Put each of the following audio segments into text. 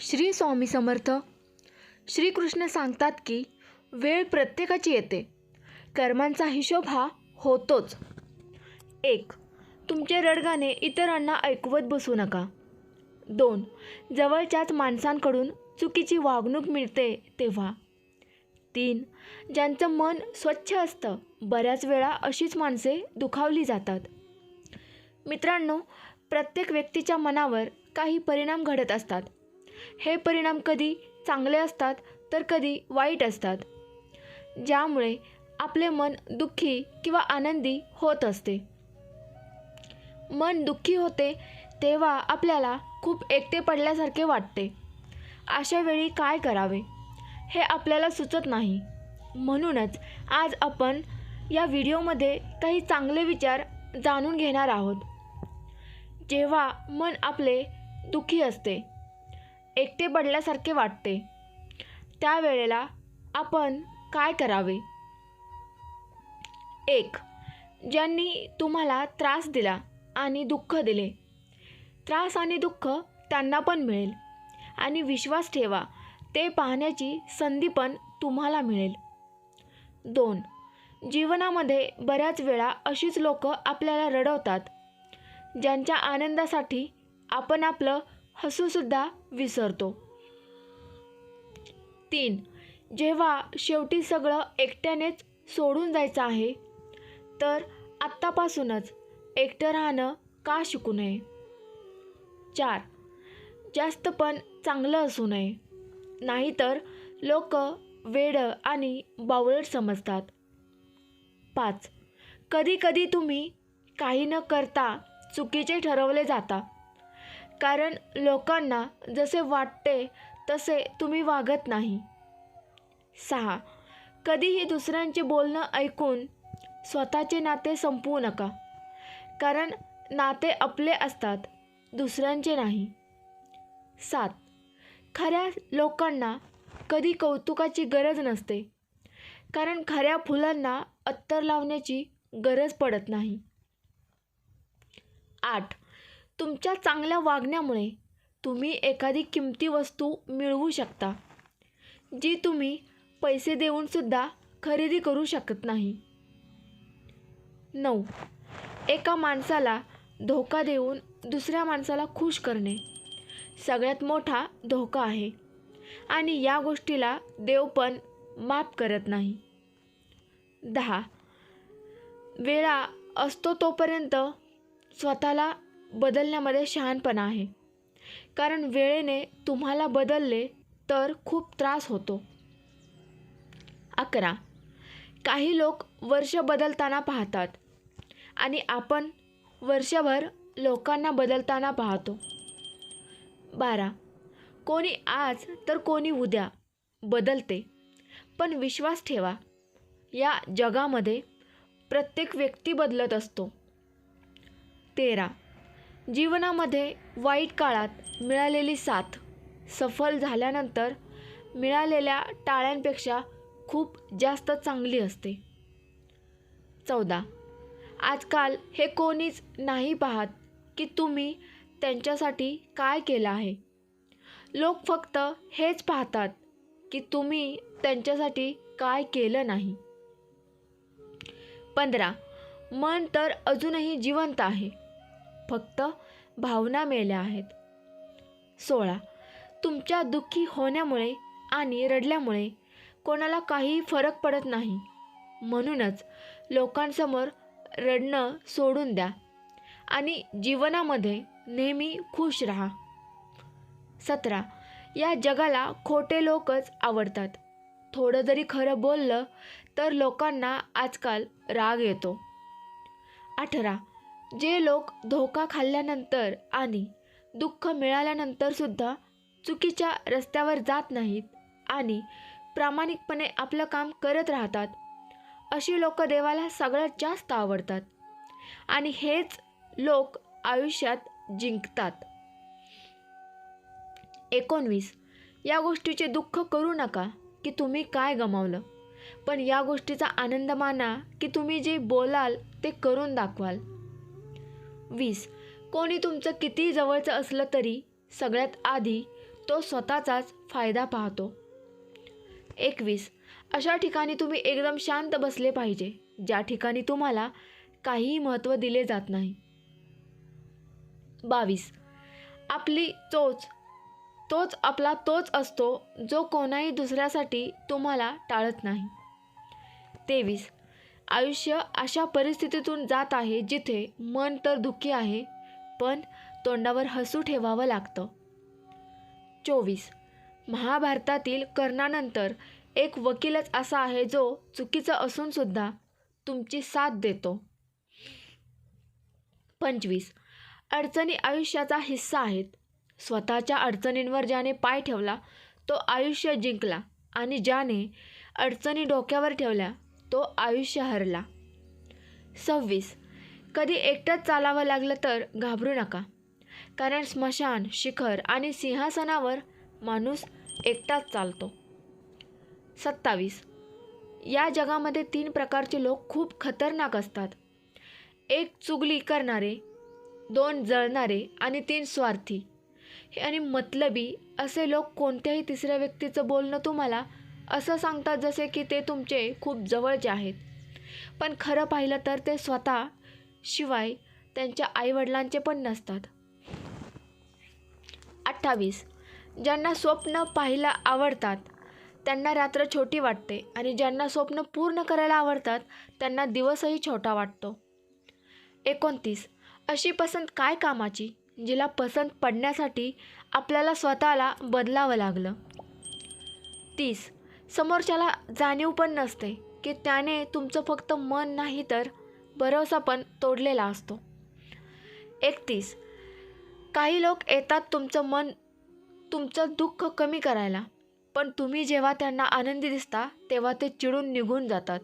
श्री स्वामी समर्थ. श्रीकृष्ण सांगतात की वेळ प्रत्येकाची येते. कर्मांचा हिशोब हा होतोच. एक तुमचे रडगाणे इतरांना ऐकवत बसू नका. दोन जवळच्याच माणसांकडून चुकीची वागणूक मिळते तेव्हा. तीन ज्यांचं मन स्वच्छ असतं बऱ्याच वेळा अशीच माणसे दुखावली जातात. मित्रांनो प्रत्येक व्यक्तीच्या मनावर काही परिणाम घडत असतात. हे परिणाम कधी चांगले असतात तर कधी वाईट असतात. ज्यामुळे आपले मन दुःखी किंवा आनंदी होत असते. मन दुःखी होते तेव्हा आपल्याला खूप एकटे पडल्यासारखे वाटते. अशा वेळी काय करावे? हे आपल्याला सुचत नाही. म्हणूनच आज आपण या व्हिडिओमध्ये काही चांगले विचार जाणून घेणार आहोत. जेव्हा मन आपले दुःखी असते एकटे पडल्यासारखे वाटते. त्यावेळेला आपण काय करावे? एक ज्यांनी तुम्हाला त्रास दिला आणि दुःख दिले. त्रास आणि दुःख त्यांना पण मिळेल आणि विश्वास ठेवा ते पाहण्याची संधी पण तुम्हाला मिळेल. दोन जीवनामध्ये बऱ्याच वेळा अशीच लोक आपल्याला रडवतात ज्यांच्या आनंदासाठी आपण आपलं हसूसुद्धा विसरतो. तीन जेव्हा शेवटी सगळं एकट्यानेच सोडून जायचं आहे तर आत्तापासूनच एकटं राहणं का शिकू नये? चार जास्त पण चांगलं असू नये. नाहीतर लोक वेडं आणि बावळट समजतात. पाच कधीकधी तुम्ही काही न करता चुकीचे ठरवले जाता. कारण लोकांना जसे वाटते तसे तुम्ही वागत नाही. सहा. कधीही दुसऱ्यांचे बोलणं ऐकून स्वतःचे नाते संपवू नका. कारण नाते आपले असतात दुसऱ्यांचे नाही. सात. खऱ्या लोकांना कधी कौतुकाची गरज नसते. कारण खऱ्या फुलांना अत्तर लावण्याची गरज पडत नाही. आठ. तुमच्या चांगल्या वागण्यामुळे तुम्ही एखादी किमती वस्तू मिळवू शकता जी तुम्ही पैसे देऊनसुद्धा खरेदी करू शकत नाही. नऊ. एका माणसाला धोका देऊन दुसऱ्या माणसाला खुश करणे सगळ्यात मोठा धोका आहे आणि या गोष्टीला देव पण माफ करत नाही. दहा. वेळा असतो तोपर्यंत स्वतःला बदलण्यामध्ये शहाणपणा आहे. कारण वेळेने तुम्हाला बदलले तर खूप त्रास होतो. अकरा. काही लोक वर्ष बदलताना पाहतात आणि आपण वर्षभर लोकांना बदलताना पाहतो. बारा. कोणी आज तर कोणी उद्या बदलते पण विश्वास ठेवा. या जगामध्ये प्रत्येक व्यक्ती बदलत असतो. तेरा. जीवनामध्ये वाईट काळात मिळालेली साथ सफल झाल्यानंतर मिळालेल्या टाळ्यांपेक्षा खूप जास्त चांगली असते. चौदा. आजकाल हे कोणीच नाही पाहत की तुम्ही त्यांच्यासाठी काय केलं आहे. लोक फक्त हेच पाहतात की तुम्ही त्यांच्यासाठी काय केलं नाही. पंधरा. मन तर अजूनही जिवंत आहे. फक्त भावना मेल्या आहेत. सोळा. तुमच्या दुःखी होण्यामुळे आणि रडल्यामुळे कोणाला काही फरक पडत नाही. म्हणूनच लोकांसमोर रडणं सोडून द्या आणि जीवनामध्ये नेहमी खुश राहा. सतरा. या जगाला खोटे लोकच आवडतात. थोडं जरी खरं बोललं तर लोकांना आजकाल राग येतो. अठरा. जे लोक धोका खाल्ल्यानंतर आणि दुःख मिळाल्यानंतरसुद्धा चुकीच्या रस्त्यावर जात नाहीत आणि प्रामाणिकपणे आपलं काम करत राहतात अशी लोक देवाला सगळ्यात जास्त आवडतात. आणि हेच लोक आयुष्यात जिंकतात. एकोणवीस. या गोष्टीचे दुःख करू नका की तुम्ही काय गमावलं पण या गोष्टीचा आनंद माना की तुम्ही जे बोलाल ते करून दाखवाल. वीस. कोणी तुमचं किती जवळचं असलं तरी सगळ्यात आधी तो स्वतःचाच फायदा पाहतो. एकवीस. अशा ठिकाणी तुम्ही एकदम शांत बसले पाहिजे ज्या ठिकाणी तुम्हाला काहीही महत्त्व दिले जात नाही. बावीस. आपली चोच तोच आपला तोच असतो जो कोणाही दुसऱ्यासाठी तुम्हाला टाळत नाही. तेवीस. आयुष्य अशा परिस्थितीतून जात आहे जिथे मन तर दुःखी आहे पण तोंडावर हसू ठेवावं लागतं. चोवीस. महाभारतातील कर्णानंतर एक वकीलच असा आहे जो चुकीचा असूनसुद्धा तुमची साथ देतो. पंचवीस. अडचणी आयुष्याचा हिस्सा आहेत. स्वतःच्या अडचणींवर ज्याने पाय ठेवला तो आयुष्य जिंकला आणि ज्याने अडचणी डोक्यावर ठेवल्या तो आयुष्य हरला. सव्वीस. कधी एकटंच चालावं लागलं तर घाबरू नका. कारण स्मशान शिखर आणि सिंहासनावर माणूस एकटाच चालतो. सत्तावीस. या जगामध्ये तीन प्रकारचे लोक खूप खतरनाक असतात. एक चुगली करणारे दोन जळणारे आणि तीन स्वार्थी. हे आणि मतलबी असे लोक कोणत्याही तिसऱ्या व्यक्तीचं बोलणं तुम्हाला असं सांगतात जसे की ते तुमचे खूप जवळचे आहेत. पण खरं पाहिलं तर ते स्वतः शिवाय त्यांच्या आईवडिलांचे पण नसतात. अठ्ठावीस. ज्यांना स्वप्न पाहायला आवडतात त्यांना रात्र छोटी वाटते आणि ज्यांना स्वप्न पूर्ण करायला आवडतात त्यांना दिवसही छोटा वाटतो. एकोणतीस. अशी पसंत काय कामाची जिला पसंत पडण्यासाठी आपल्याला स्वतःला बदलावं लागलं? तीस. समोरच्याला जाणीव पण नसते की त्याने तुमचं फक्त मन नाही तर भरोसा पण तोडलेला असतो. एकतीस. काही लोक येतात तुमचं मन तुमचं दुःख कमी करायला पण तुम्ही जेव्हा त्यांना आनंदी दिसता तेव्हा ते चिडून निघून जातात.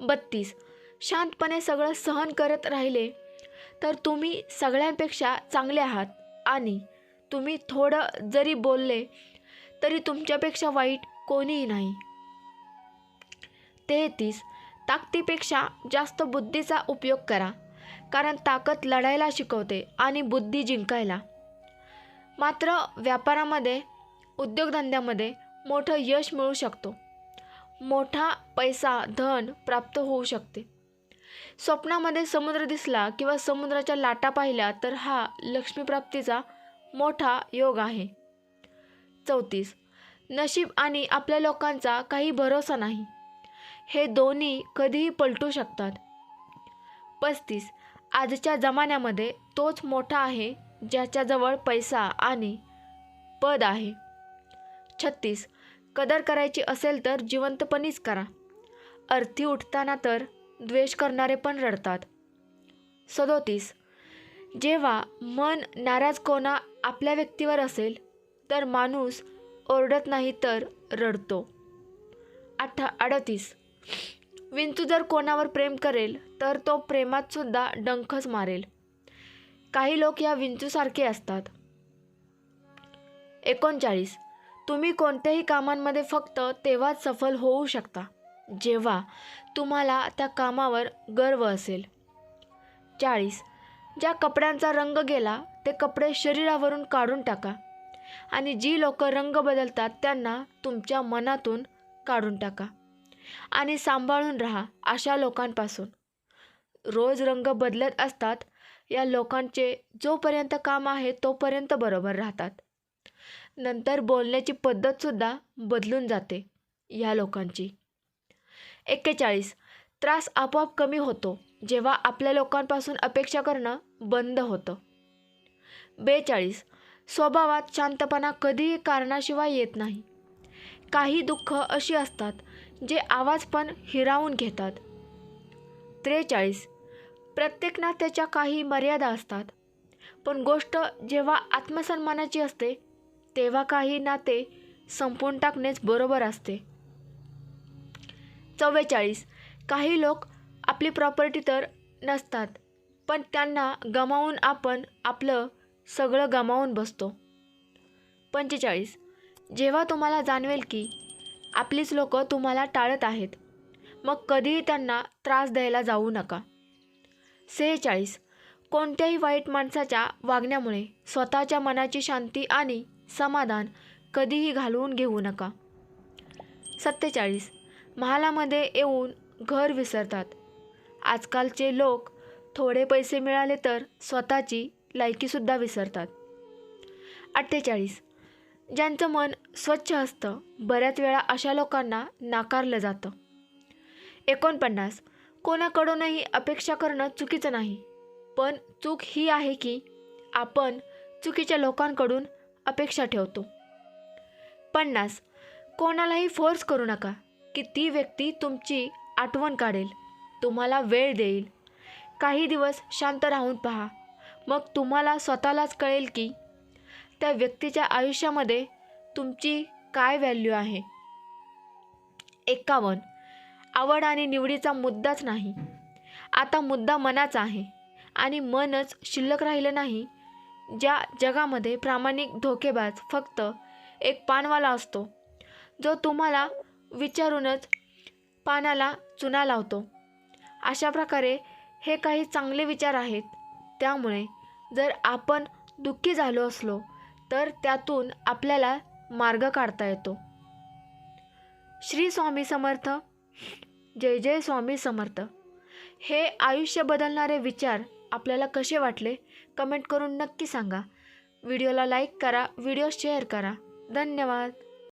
बत्तीस. शांतपणे सगळं सहन करत राहिले तर तुम्ही सगळ्यांपेक्षा चांगले आहात आणि तुम्ही थोडं जरी बोलले तरी तुमच्यापेक्षा वाईट कोणीही नाही. तेहतीस ताकदीपेक्षा जास्त बुद्धीचा उपयोग करा कारण ताकद लढायला शिकवते आणि बुद्धी जिंकायला. मात्र व्यापारामध्ये उद्योगधंद्यामध्ये मोठं यश मिळू शकतो. मोठा पैसा धन प्राप्त होऊ शकते. स्वप्नामध्ये समुद्र दिसला किंवा समुद्राच्या लाटा पाहिल्या तर हा लक्ष्मीप्राप्तीचा मोठा योग आहे. चौतीस. नशीब आणि आपल्या लोकांचा काही भरोसा नाही. हे दोन्ही कधीही पलटू शकतात. पस्तीस. आजच्या जमान्यामध्ये तोच मोठा आहे ज्याच्याजवळ पैसा आणि पद आहे. छत्तीस. कदर करायची असेल तर जिवंतपणीच करा. अर्थी उठताना तर द्वेष करणारे पण रडतात. सदोतीस. जेव्हा मन नाराज कोणा आपल्या व्यक्तीवर असेल तर माणूस ओरडत नाही तर रडतो. अठ्ठा अडतीस. विंचू जर कोणावर प्रेम करेल तर तो प्रेमात सुद्धा डंखच मारेल. काही लोक या विंचूसारखे असतात. एकोणचाळीस. तुम्ही कोणत्याही कामांमध्ये फक्त तेव्हाच सफल होऊ शकता जेव्हा तुम्हाला त्या कामावर गर्व असेल. चाळीस. ज्या कपड्यांचा रंग गेला ते कपडे शरीरावरून काढून टाका. आणि जी लोक रंग बदलतात त्यांना तुमच्या मनातून काढून टाका आणि सांभाळून राहा अशा लोकांपासून. रोज रंग बदलत असतात या लोकांचे जोपर्यंत काम आहे तोपर्यंत बरोबर राहतात. नंतर बोलण्याची पद्धतसुद्धा बदलून जाते या लोकांची. एक्केचाळीस. त्रास आपोआप कमी होतो जेव्हा आपल्या लोकांपासून अपेक्षा करणं बंद होतं. बेचाळीस. स्वभावात शांतपणा कधीही कारणाशिवाय येत नाही. काही दुःख अशी असतात जे आवाज पण हिरावून घेतात. त्रेचाळीस. प्रत्येक नात्याच्या काही मर्यादा असतात. पण गोष्ट जेव्हा आत्मसन्मानाची असते तेव्हा काही नाते संपवून टाकणेच बरोबर असते. चव्वेचाळीस. काही लोक आपली प्रॉपर्टी तर नसतात पण त्यांना गमावून आपण आपलं सगळं गमावून बसतो. पंचेचाळीस. जेव्हा तुम्हाला जाणवेल की आपलीच लोक तुम्हाला टाळत आहेत मग कधीही त्यांना त्रास द्यायला जाऊ नका. सेहेचाळीस. कोणत्याही वाईट माणसाच्या वागण्यामुळे स्वतःच्या मनाची शांती आणि समाधान कधीही घालवून घेऊ नका. सत्तेचाळीस. महालामध्ये येऊन घर विसरतात. आजकालचे लोक थोडे पैसे मिळाले तर स्वतःची लायकीसुद्धा विसरतात. अठ्ठेचाळीस. ज्यांचं मन स्वच्छ असतं बऱ्याच वेळा अशा लोकांना नाकारलं जातं. एकोणपन्नास. कोणाकडूनही अपेक्षा करणं चुकीचं नाही. पण चूक ही आहे की आपण चुकीच्या लोकांकडून अपेक्षा ठेवतो. पन्नास. कोणालाही फोर्स करू नका की ती व्यक्ती तुमची आठवण काढेल. तुम्हाला वेळ देईल. काही दिवस शांत राहून पहा. मग तुम्हाला स्वतःलाच कळेल की त्या व्यक्तीच्या आयुष्यामध्ये तुमची काय व्हॅल्यू आहे. एक्कावन्न आवड आणि निवडीचा मुद्दाच नाही. आता मुद्दा मनाचा आहे आणि मनच शिल्लक राहिलं नाही. ज्या जगामध्ये प्रामाणिक धोकेबाज फक्त एक पानवाला असतो जो तुम्हाला विचारूनच पानाला चुना लावतो. अशा प्रकारे हे काही चांगले विचार आहेत. त्यामुळे जर आपण दुःखी झालो असलो तर त्यातून आपल्याला मार्ग काढता येतो. श्री स्वामी समर्थ. जय जय स्वामी समर्थ. हे आयुष्य बदलणारे विचार आपल्याला कसे वाटले कमेंट करून नक्की सांगा. व्हिडिओला लाईक करा व्हिडिओ शेअर करा. धन्यवाद.